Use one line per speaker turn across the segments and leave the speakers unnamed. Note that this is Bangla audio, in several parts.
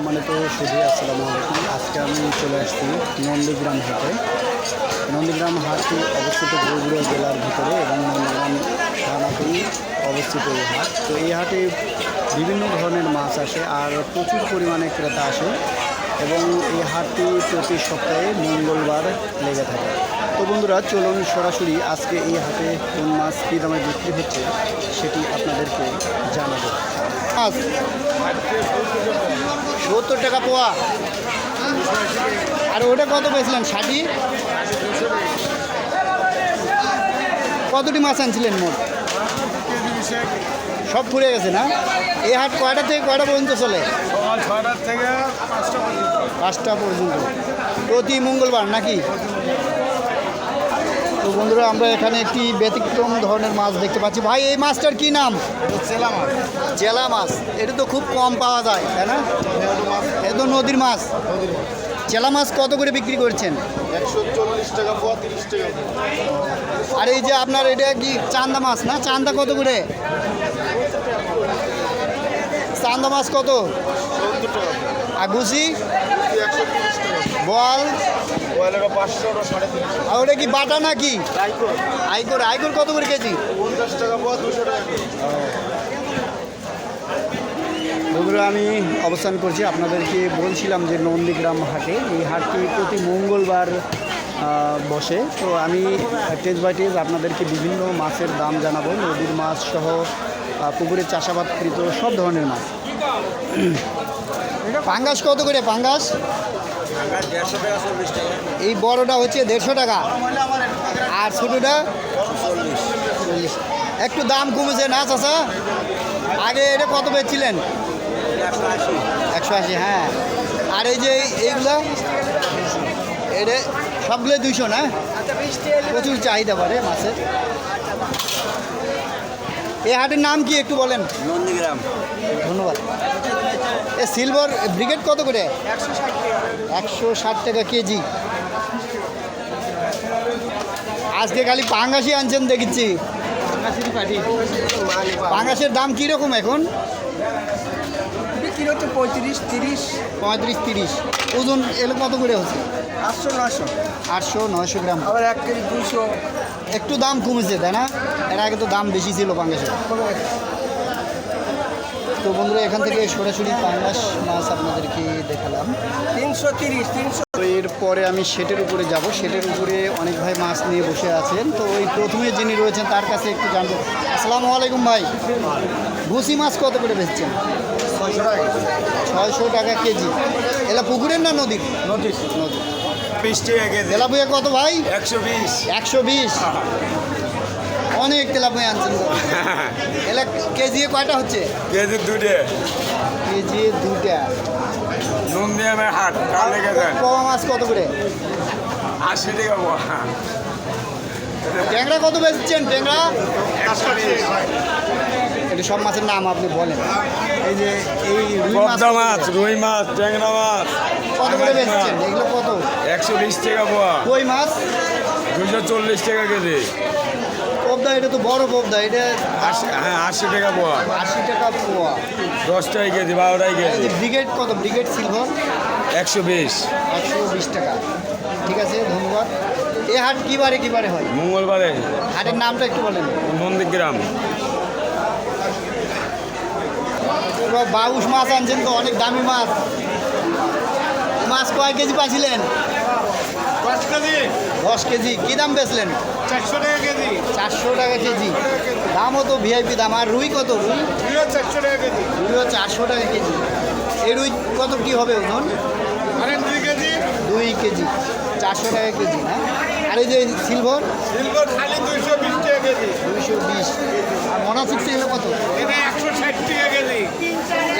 সম্মানিত সুধী, আসসালামু আলাইকুম। আজকে আমি চলে আসছি নন্দীগ্রাম হাটে। নন্দীগ্রাম হাটটি অবস্থিত বগুড়া জেলার ভিতরে এবং নন্দীগ্রাম থানাতেই অবস্থিত এই হাট। তো এই হাটে বিভিন্ন ধরনের মাছ আসে আর প্রচুর পরিমাণে ক্রেতা আসে। এবং এই হাটটি প্রতি সপ্তাহে মঙ্গলবার লেগে থাকে। তো বন্ধুরা চলুন সরাসরি আজকে এই হাটে কোন মাছ কী দামে বিক্রি হচ্ছে সেটি আপনাদেরকে জানাব। মাছ সত্তর টাকা পোয়া। আর ওটা কত পেয়েছিলেন? ষাটি? কতটি মাছ আনছিলেন মোট? সব ফুরে গেছে না? এই হাট কয়টা থেকে কয়টা পর্যন্ত চলে?
সকাল ছয়টার থেকে পাঁচটা পর্যন্ত।
প্রতি মঙ্গলবার নাকি? তো বন্ধুরা আমরা এখানে একটি ব্যতিক্রম ধরনের মাছ দেখতে পাচ্ছি। ভাই এই মাছটার কি নাম?
চেলা মাছ।
জেলা মাছ। এটা তো খুব কম পাওয়া যায় তাই না? এটা তো নদীর মাছ। চেলা মাছ কত করে বিক্রি করছেন?
একশো চল্লিশ টাকা পোয়া তিরিশ টাকা
আর এই যে আপনার এটা কি চান্দা মাছ না? চান্দা কত করে? চান্দা মাছ কত?
সত্তর টাকা। টাকা
বল। আর ওটা কি বাটা নাকি? আইকর আইকর কত করে কেজি? বন্ধুরা আমি অবস্থান করছি আপনাদেরকে বলছিলাম যে নন্দীগ্রাম হাটে। এই হাটটি প্রতি মঙ্গলবার বসে। তো আমি টেজ বাই টেজ আপনাদেরকে বিভিন্ন মাছের দাম জানাব। নদীর মাছ সহ আহ, পুকুরের চাষাবাদকৃত সব ধরনের মাছ। পাঙ্গাস কত করে পাঙ্গাস? এই বড়টা হচ্ছে দেড়শো টাকা। আর ছোটোটা? চল্লিশ। একটু দাম কমেছে না চাষা আগে এটা কত পেয়েছিলেন
একশো আশি
একশো আশি হ্যাঁ। আর এই যে এইগুলো এটা সবগুলো দুইশো না? প্রচুর চাহিদা পড়ে মাছের। এই হাটের নাম কি একটু বলেন?
নন্দীগ্রাম।
ধন্যবাদ। এ সিলভার ব্রিগেড কত করে? একশো ষাট টাকা কেজি। আজকে খালি পাঙ্গাসি আনছেন দেখেছি পাঙ্গাসের দাম কীরকম এখন?
বিক্রি হচ্ছে পঁয়ত্রিশ, তিরিশ।
পঁয়ত্রিশ তিরিশ ওজন এলো কত করে হচ্ছে?
আটশো নশো
আটশো নয়শো গ্রাম।
আবার এক কেজি দুশো
একটু দাম কমেছে, তাই না? এর আগে তো দাম বেশি ছিল পাঙ্গাসের তো বন্ধুরা এখান থেকে সরাসরি পাঙ্গাস মাছ আপনাদেরকে দেখালাম।
তিনশো তিরিশ তিনশো
তো এরপরে আমি শেটের উপরে যাব। শেটের উপরে অনেক ভাই মাছ নিয়ে বসে আছেন। তো ওই প্রথমে যিনি রয়েছেন তার কাছে একটু জানব। আসসালামু আলাইকুম ভাই। ভুসি মাছ কত করে বেচছেন?
ছয়শো টাকা
ছয়শো টাকা কেজি। এলা পুকুরের না নদীর?
নদী
নদী
বিশ টাকা কেজি।
তেলাপুয়া কত ভাই?
একশো বিশ।
একশো বিশ। অনেক তেলাপুয়া আনছেন। এলা কেজি কয়টা হচ্ছে?
কেজি দুটে
কেজি দুটা
নন্দিয়ামের হাট কালে গেছেন
কমা মাছ কত করে?
আশি টাকা পোয়া।
ট্যাংরা কত বেচছেন? ট্যাংরা? এটা সব মাছের নাম আপনি বলেন। এই যে এই রুই মাছ
রুই মাছ ট্যাংরা মাছ।
কত করে বেচছেন? এগুলো কত?
একশো বিশ টাকা পোয়া।
কই মাছ?
দুশো চল্লিশ টাকা কেজি।
পোবদা এটা তো বড় পোবদা এটা
আশি হ্যাঁ আশি টাকা পোয়া
আশি টাকা পোয়া
দশ টাকা কেজি বারো টাকা কেজি।
ব্রিগেড কত? Brigade silver?
একশো বিশ।
একশো বিশ টাকা। ঠিক আছে ধন্যবাদ। এই হাট কী বারে কী বারে হয়?
মঙ্গলবারে।
হাটের নামটা একটু বলেন।
নন্দীগ্রাম
এবার বাউশ মাছ আনছেন তো অনেক দামি মাছ। মাছ কয় কেজি পাইছিলেন?
দশ কেজি।
কী দাম বেচলেন?
চারশো টাকা কেজি।
চারশো টাকা কেজি। দামও তো ভিআইপি দাম। আর রুই কত? রুই?
দুইও চারশো টাকা কেজি।
রুইও চারশো টাকা কেজি। এই রুই কত কী হবে ওজন?
দুই কেজি।
দুই কেজি। চারশো টাকা কেজি না? আর এই যে সিলভার?
সিলভার খালি দুইশো বিশ টাকা কেজি।
দুইশো বিশ। আর মনা সিক্স এগুলো কত?
এটা একশো ষাট টাকা কেজি।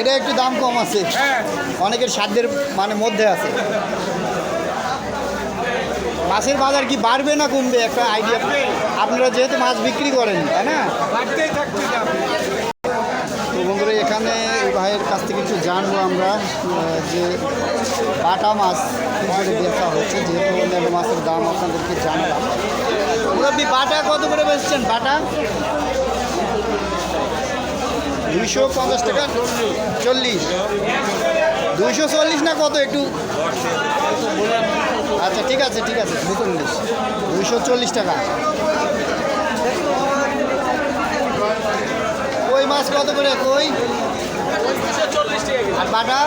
এটা একটু দাম কম আছে।
হ্যাঁ।
অনেকের সাধ্যের মানে মধ্যে আছে। মাছের বাজার কি বাড়বে না কমবে? একটা আইডিয়া আপনারা যেহেতু মাছ বিক্রি করেন, তাই না? তো বন্ধুরা, এখানে ভাইয়ের কাছ থেকে একটু জানব আমরা যে বাটা মাছ করে বেচা হচ্ছে, যেহেতু অন্যান্য মাছের দাম আপনাদেরকে জানলাম। মুরব্বী, বাটা কত করে বেচছেন? বাটা? দুইশো পঞ্চাশ টাকা? চল্লিশ। দুইশো চল্লিশ না কত একটু? আচ্ছা ঠিক আছে ঠিক আছে। চল্লিশ। দুইশো চল্লিশ টাকা। কই মাছ কত করে? কই? বাটা?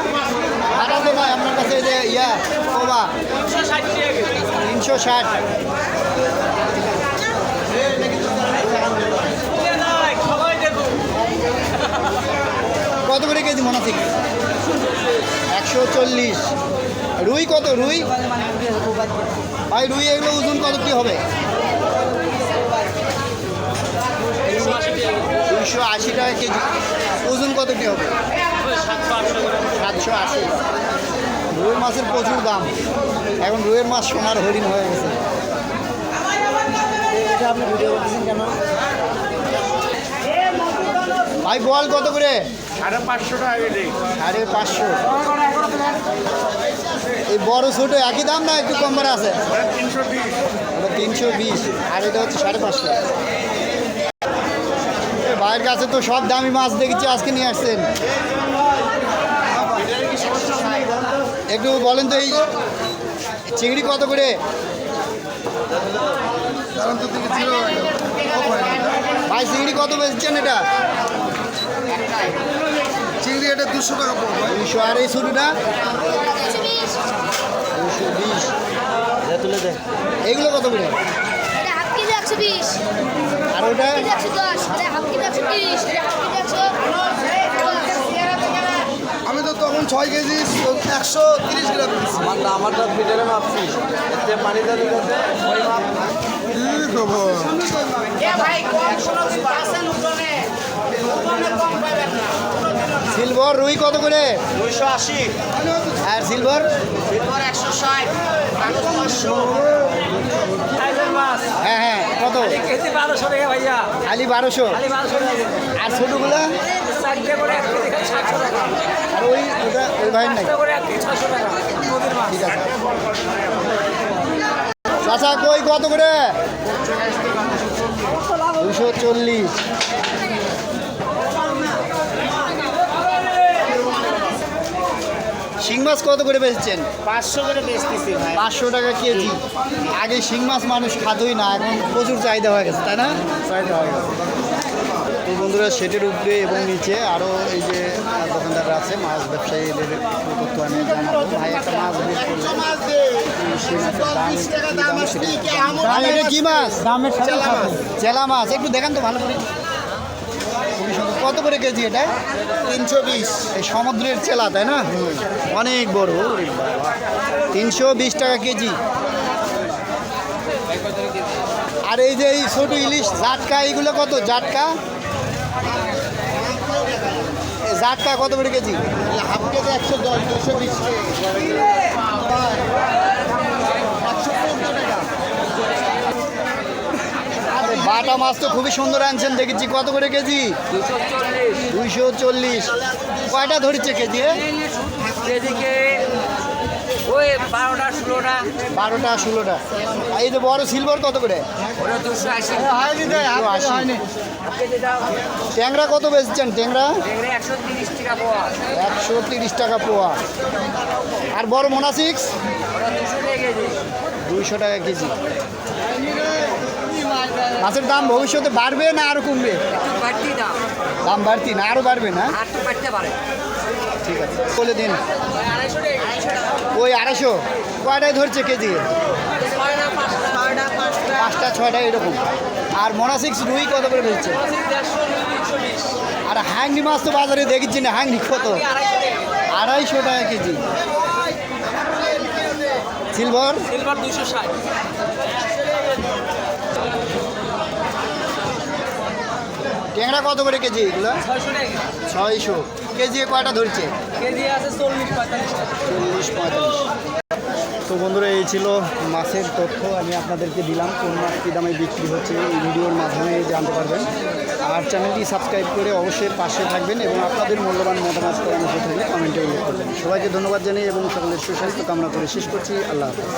বাটা তো নয় আপনার কাছে যে ইয়া, কোবা। তিনশো ষাট। কত করে কেজি মনে আছে? একশো চল্লিশ। রুই কত রুই? ভাই রুই এগুলো ওজন কত কি হবে? দুইশো আশি টাকা কেজি। ওজন কত কি হবে? সাতশো আশি। রুই মাছের প্রচুর দাম। এখন রুইয়ের মাছ সোনার হরিণ হয়ে গেছে। আপনি ভিডিও করতেছেন কেন? ভাই বল কত করে?
সাড়ে পাঁচশো টাকা
সাড়ে পাঁচশো। এই বড় ছোট একই দাম না একটু কম করে আছে?
তিনশো বিশ।
ওটা তিনশো বিশ। আর এটা হচ্ছে সাড়ে পাঁচশো। ভাইয়ের কাছে তো সব দামি মাছ দেখেছি আজকে নিয়ে আসছেন। একটু বলেন তো এই চিংড়ি কত করে? ভাই চিংড়ি কত বেচছেন এটা?
এটা দুশো টাকা পড়বে।
দুইশো আর এই শুরুটা দুশো বিশ। তুলে দে। এইগুলো কত করে? আর ওটা?
দশ।
আমি তো তখন ছয় কেজি একশো তিরিশ গ্রাম
আমার না আমারটা ভিতরে মাপছি। এতে পানি ওই মাপ।
কি খবর।
সিলভার রুই কত করে?
দুইশো আশি।
আর সিলভার?
একশো ষাট
হ্যাঁ হ্যাঁ কত?
বারোশো টাকা ভাইয়া।
খালি বারোশো? আর ছোটোগুলা? আর ওই ওটা ওই ভাইয়ের নাই? ঠিক আছে। কই কত করে? দুশো চল্লিশ। শিং মাছ কত করে বেচছেন?
পাঁচশো করে বেচতেছি ভাই।
পাঁচশো টাকা কেজি। আগে শিং মাছ মানুষ খাতই না এখন প্রচুর চাহিদা হয়ে গেছে তাই না? চাহিদা হয়ে গেছে। তো বন্ধুরা সেটের উপরে এবং নিচে আরও এই যে দোকানদাররা আছে মাছ ব্যবসায়ীদের তথ্য আমি জানাব। ভাই একটা মাছ করলে ভাই কি? মাছ? দামের চেলা মাছ। একটু দেখান তো ভালো করে। খুবই সুন্দর কত করে কেজি এটা? তিনশো বিশ। এই সমুদ্রের চেলা তাই না? অনেক বড়। তিনশো বিশ টাকা কেজি। আর এই যে এই ছোটো ইলিশ জাটকা এইগুলো কত? জাটকা? জাটকা কত করে কেজি? হাফ কেজি একশো দশ দুশো বিশ। বাটা মাছ তো খুবই সুন্দর আনছেন দেখেছি। কত করে কেজি? দুইশো চল্লিশ। কয়টা ধরেছে কেজি
কেজিকে ওই বারোটা ষোলোটা।
বারোটা ষোলোটা। এই যে বড় সিলভার কত করে। ট্যাংরা কত বেচছেন ট্যাংরা?
একশো তিরিশ টাকা
পোয়া। আর বড় মোনা সিক্স
ওটা দুশো টাকা কেজি।
দুইশো টাকা কেজি। মাছের দাম ভবিষ্যতে বাড়বে না আরও কমবে
দাম
বাড়তি না আরও বাড়বে না
আর
ঠিক আছে বলে দিন ওই আড়াইশো কয়টায় ধরছে কেজি
পাঁচটা ছয়টা
এরকম আর মোনা সিক্স রুই কত করে বেচছে আর হ্যাংনি মাছ তো বাজারে দেখছি না হ্যাংনি কত
আড়াইশো টাকা
আড়াইশো টাকা কেজি সিলভার
সিলভার দুশো ষাট
ট্যাংরা কত করে কেজি এগুলো?
ছয়শো
কেজি। কয়টা ধরছে?
কেজি আছে চল্লিশ পঁয়তাল্লিশ
চল্লিশ পঁয়তাল্লিশ। তো বন্ধুরা এই ছিল মাছের তথ্য আমি আপনাদেরকে দিলাম কোন মাছ কী দামে বিক্রি হচ্ছে এই ভিডিওর মাধ্যমে জানতে পারবেন। আর চ্যানেলটি সাবস্ক্রাইব করে অবশ্যই পাশে থাকবেন এবং আপনাদের মূল্যবান মতামত পরামর্শ থাকলে কমেন্টে উল্লেখ করবেন। সবাইকে ধন্যবাদ জানাই এবং সকলের সুস্বাস্থ্য কামনা করে শেষ করছি। আল্লাহ হাফেজ।